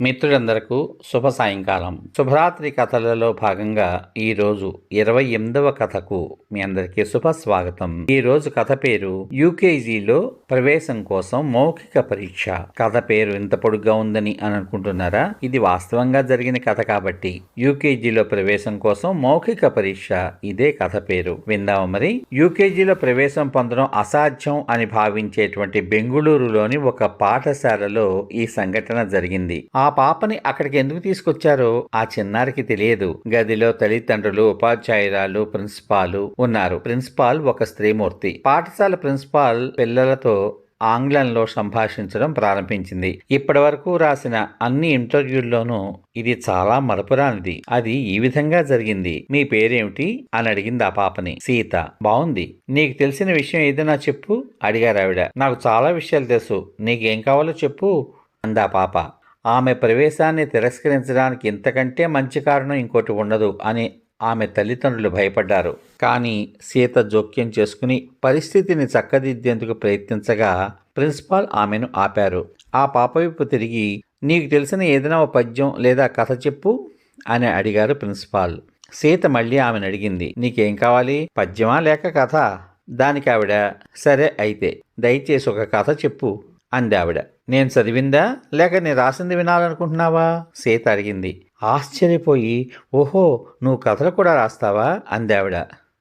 మిత్రులందరకు శుభ సాయంకాలం. శుభరాత్రి కథలలో భాగంగా ఈ రోజు ఇరవై ఎనిమిదవ కథకు మీ అందరికీ శుభ స్వాగతం. ఈ రోజు కథ పేరు యూకేజీలో ప్రవేశం కోసం మౌఖిక పరీక్ష. కథ పేరు ఇంత పొడుగ్గా ఉందని అని అనుకుంటున్నారా? ఇది వాస్తవంగా జరిగిన కథ కాబట్టి యూకేజీలో ప్రవేశం కోసం మౌఖిక పరీక్ష. ఇదే కథ పేరు. విందాము మరి. యూకేజీలో ప్రవేశం పొందడం అసాధ్యం అని భావించేటువంటి బెంగుళూరులోని ఒక పాఠశాలలో ఈ సంఘటన జరిగింది. ఆ పాపని అక్కడికి ఎందుకు తీసుకొచ్చారో ఆ చిన్నారికి తెలియదు. గదిలో తల్లిదండ్రులు ఉపాధ్యాయురాలు ప్రిన్సిపాల్ ఉన్నారు. ప్రిన్సిపాల్ ఒక స్త్రీమూర్తి. పాఠశాల ప్రిన్సిపాల్ పిల్లలతో ఆంగ్లంలో సంభాషించడం ప్రారంభించింది. ఇప్పటి వరకు రాసిన అన్ని ఇంటర్వ్యూల్లోనూ ఇది చాలా మరపురానిది అది ఈ విధంగా జరిగింది. మీ పేరేమిటి? అని అడిగింది ఆ పాపని. సీత. బాగుంది నీకు తెలిసిన విషయం ఏదైనా చెప్పు అడిగారు ఆవిడ నాకు చాలా విషయాలు తెలుసు. నీకేం కావాలో చెప్పు అందా పాప. ఆమె ప్రవేశాన్ని తిరస్కరించడానికి ఇంతకంటే మంచి కారణం ఇంకోటి ఉండదు అని ఆమె తల్లిదండ్రులు భయపడ్డారు. కానీ సీత జోక్యం చేసుకుని పరిస్థితిని చక్కదిద్దేందుకు ప్రయత్నించగా ప్రిన్సిపాల్ ఆమెను ఆపారు. ఆ పాప వైపు తిరిగి నీకు తెలిసిన ఏదైనా ఓ పద్యం లేదా కథ చెప్పు అని అడిగారు ప్రిన్సిపాల్. సీత మళ్ళీ ఆమెను అడిగింది నీకేం కావాలి? పద్యమా లేక కథ? దానికి ఆవిడ సరే అయితే దయచేసి ఒక కథ చెప్పు అందావిడ. నేను చదివిందా? లేక నేను రాసింది వినాలనుకుంటున్నావా? సీత అడిగింది. ఆశ్చర్యపోయి ఓహో నువ్వు కథలు కూడా రాస్తావా? అందావిడ.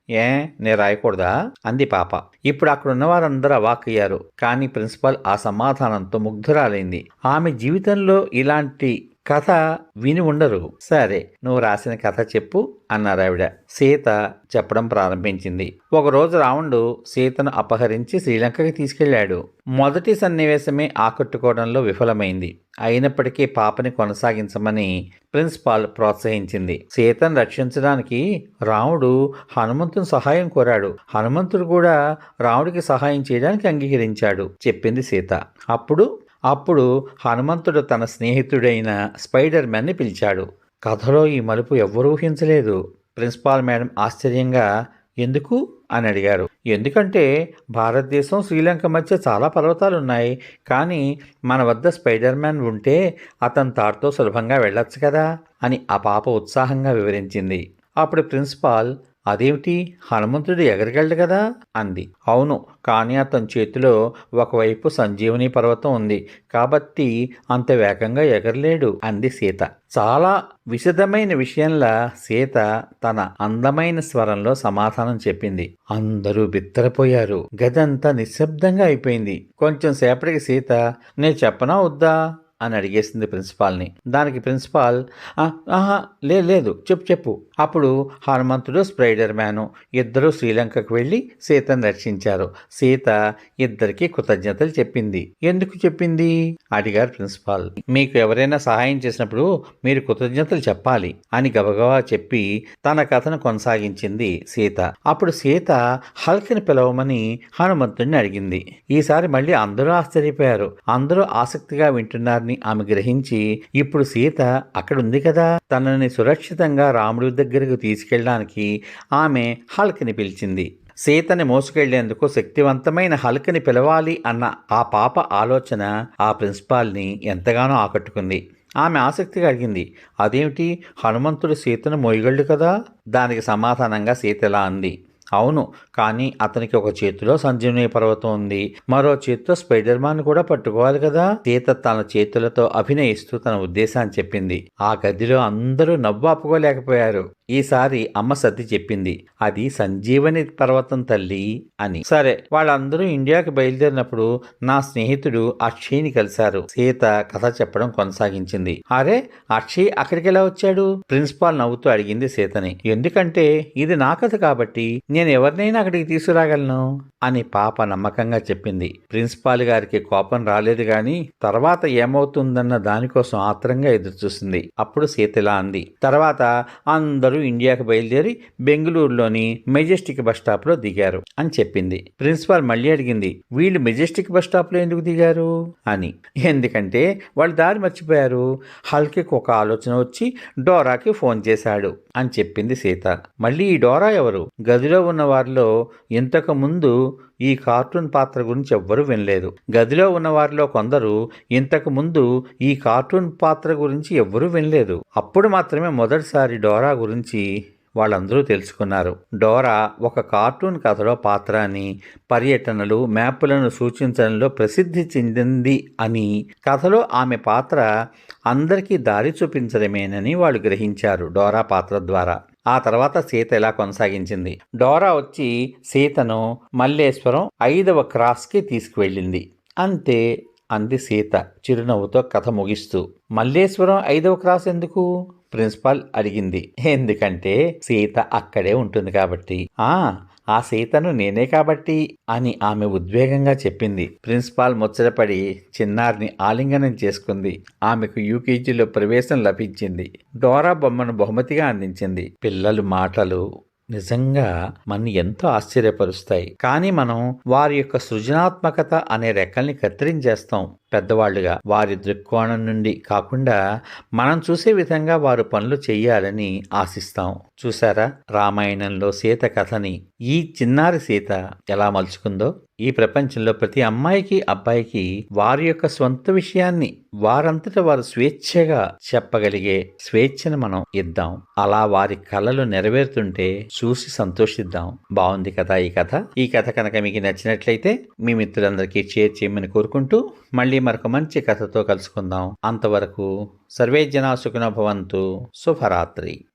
ఏ నేను రాయకూడదా? అంది పాప. ఇప్పుడు అక్కడ ఉన్న వారందరూ అవాక్కయ్యారు. కానీ ప్రిన్సిపల్ ఆ సమాధానంతో ముగ్ధురాలైంది. ఆమె జీవితంలో ఇలాంటి కథ విని ఉండరు. సరే నువ్వు రాసిన కథ చెప్పు అన్నారు ఆవిడ. సీత చెప్పడం ప్రారంభించింది. ఒకరోజు రావణుడు సీతను అపహరించి శ్రీలంకకి తీసుకెళ్ళాడు మొదటి సన్నివేశమే ఆకట్టుకోవడంలో విఫలమైంది. అయినప్పటికీ పాపని కొనసాగించమని ప్రిన్సిపాల్ ప్రోత్సహించింది. సీతను రక్షించడానికి రాముడు హనుమంతుని సహాయం కోరాడు. హనుమంతుడు కూడా రాముడికి సహాయం చేయడానికి అంగీకరించాడు చెప్పింది సీత. అప్పుడు అప్పుడు హనుమంతుడు తన స్నేహితుడైన స్పైడర్ మ్యాన్ని పిలిచాడు. కథలో ఈ మలుపు ఎవ్వరూ ఊహించలేదు. ప్రిన్సిపాల్ మేడం ఆశ్చర్యంగా ఎందుకు? అని అడిగారు. ఎందుకంటే భారతదేశం శ్రీలంక మధ్య చాలా పర్వతాలు ఉన్నాయి కానీ మన వద్ద స్పైడర్ మ్యాన్ ఉంటే అతను తాడుతో సులభంగా వెళ్ళొచ్చు కదా? అని ఆ పాప ఉత్సాహంగా వివరించింది. అప్పుడు ప్రిన్సిపాల్ అదేమిటి? హనుమంతుడు ఎగరగలడు కదా? అంది. అవును కానీ అతని చేతిలో ఒకవైపు సంజీవని పర్వతం ఉంది. కాబట్టి అంత వేగంగా ఎగరలేడు అంది సీత. చాలా విశదమైన విషయంలా సీత తన అందమైన స్వరంలో సమాధానం చెప్పింది. అందరూ బిత్తరపోయారు. గదంతా నిశ్శబ్దంగా అయిపోయింది. కొంచెం సేపటికి సీత నేను చెప్పనా వద్దా? అని అడిగేసింది ప్రిన్సిపాల్ని. దానికి ప్రిన్సిపాల్ ఆహా లే లేదు. చెప్పు చెప్పు. అప్పుడు హనుమంతుడు స్ప్రైడర్ మ్యాను ఇద్దరు శ్రీలంకకు వెళ్ళి సీతను రక్షించారు సీత ఇద్దరికి కృతజ్ఞతలు చెప్పింది. ఎందుకు చెప్పింది? అడిగారు ప్రిన్సిపాల్. మీకు ఎవరైనా సహాయం చేసినప్పుడు మీరు కృతజ్ఞతలు చెప్పాలి అని గబగబా చెప్పి తన కథను కొనసాగించింది సీత. అప్పుడు సీత హల్క్ని పిలవమని హనుమంతుడిని అడిగింది. ఈసారి మళ్ళీ అందరూ ఆశ్చర్యపోయారు. అందరూ ఆసక్తిగా వింటున్నారని ఆమె గ్రహించి ఇప్పుడు సీత అక్కడ ఉంది కదా? తనని సురక్షితంగా రాముడి దగ్గరకు తీసుకెళ్ళడానికి ఆమె హల్క్ని పిలిచింది. సీతని మోసుకెళ్ళేందుకు శక్తివంతమైన హల్క్ని పిలవాలి అన్న ఆ పాప ఆలోచన ఆ ప్రిన్సిపాల్ని ఎంతగానో ఆకట్టుకుంది. ఆమె ఆసక్తిగా అడిగింది అదేమిటి? హనుమంతుడు సీతను మొయ్యగళ్ళు కదా? దానికి సమాధానంగా సీత ఇలా అంది అవును కానీ అతనికి ఒక చేతిలో సంజీవని పర్వతం ఉంది. మరో చేతితో స్పైడర్ మ్యాన్ కూడా పట్టుకోవాలి కదా? సీత తన చేతులతో అభినయిస్తూ తన ఉద్దేశాన్ని చెప్పింది. ఆ గదిలో అందరూ నవ్వు ఆపుకోలేకపోయారు ఈసారి అమ్మ సతి చెప్పింది. అది సంజీవని పర్వతం తల్లి అని. సరే వాళ్ళందరూ ఇండియాకి బయలుదేరినప్పుడు నా స్నేహితుడు అక్షయ్ని కలిశారు. సీత కథ చెప్పడం కొనసాగించింది. అరే అక్షయ్ అక్కడికి ఎలా వచ్చాడు? ప్రిన్సిపాల్ నవ్వుతూ అడిగింది సీతని. ఎందుకంటే ఇది నా కథ కాబట్టి నేను ఎవరినైనా అక్కడికి తీసుకురాగలను అని పాప నమ్మకంగా చెప్పింది. ప్రిన్సిపాల్ గారికి కోపం రాలేదు గాని తర్వాత ఏమవుతుందన్న దానికోసం ఆత్రంగా ఎదురుచూసింది. అప్పుడు సీత ఇలా అంది. తర్వాత అందరూ ఇండియాకు బయలుదేరి బెంగళూరులోని మెజెస్టిక్ బస్ స్టాప్లో దిగారు అని చెప్పింది. ప్రిన్సిపాల్ మళ్ళీ అడిగింది వీళ్ళు మెజెస్టిక్ బస్ స్టాప్లో ఎందుకు దిగారు? అని. ఎందుకంటే వాళ్ళు దారి మర్చిపోయారు. హల్కి ఒక ఆలోచన వచ్చి డోరాకి ఫోన్ చేశాడు అని చెప్పింది సీత. మళ్ళీ ఈ డోరా ఎవరు? గదిలో ఉన్న వారిలో ఇంతకు ముందు ఈ కార్టూన్ పాత్ర గురించి ఎవ్వరూ వినలేదు. గదిలో ఉన్న వారిలో కొందరు ఇంతకు ముందు ఈ కార్టూన్ పాత్ర గురించి ఎవ్వరూ వినలేదు. అప్పుడు మాత్రమే మొదటిసారి డోరా గురించి వాళ్ళందరూ తెలుసుకున్నారు. డోరా ఒక కార్టూన్ కథలో పాత్ర అని పర్యటనలు మ్యాపులను సూచించడంలో ప్రసిద్ధి చెందింది అని కథలో ఆమె పాత్ర అందరికీ దారి చూపించడమేనని వాళ్ళు గ్రహించారు డోరా పాత్ర ద్వారా. ఆ తర్వాత సీత ఇలా కొనసాగించింది. డోరా వచ్చి సీతను మల్లేశ్వరం ఐదవ క్రాస్కి తీసుకువెళ్ళింది. అంతే అంది సీత చిరునవ్వుతో కథ ముగిస్తూ. మల్లేశ్వరం ఐదవ క్రాస్ ఎందుకు? ప్రిన్సిపాల్ అడిగింది. ఎందుకంటే సీత అక్కడే ఉంటుంది కాబట్టి. ఆ ఆ సీతను నేనే కాబట్టి అని ఆమె ఉద్వేగంగా చెప్పింది. ప్రిన్సిపాల్ ముచ్చటపడి చిన్నారిని ఆలింగనం చేసుకుంది. ఆమెకు యూకేజీలో ప్రవేశం లభించింది. డోరా బొమ్మను బహుమతిగా అందించింది. పిల్లలు మాటలు నిజంగా మన ఎంతో ఆశ్చర్యపరుస్తాయి. కానీ మనం వారి యొక్క సృజనాత్మకత అనే రెక్కల్ని కత్తిరించేస్తాం. పెద్దవాళ్ళుగా వారి దృక్కోణం నుండి కాకుండా మనం చూసే విధంగా వారు పనులు చేయాలని ఆశిస్తాం. చూసారా రామాయణంలో సీత కథని ఈ చిన్నారి సీత ఎలా మలుచుకుందో? ఈ ప్రపంచంలో ప్రతి అమ్మాయికి అబ్బాయికి వారి యొక్క స్వంత విషయాన్ని వారంతట వారు స్వేచ్ఛగా చెప్పగలిగే స్వేచ్ఛను మనం ఇద్దాం. అలా వారి కళలు నెరవేరుతుంటే చూసి సంతోషిద్దాం. బాగుంది కదా ఈ కథ? ఈ కథ కనుక మీకు నచ్చినట్లయితే మీ మిత్రులందరికీ షేర్ చేయమని కోరుకుంటూ మళ్ళీ మరొక మంచి కథతో కలుసుకుందాం. అంతవరకు సర్వే జనా సుఖినో భవంతు. శుభరాత్రి.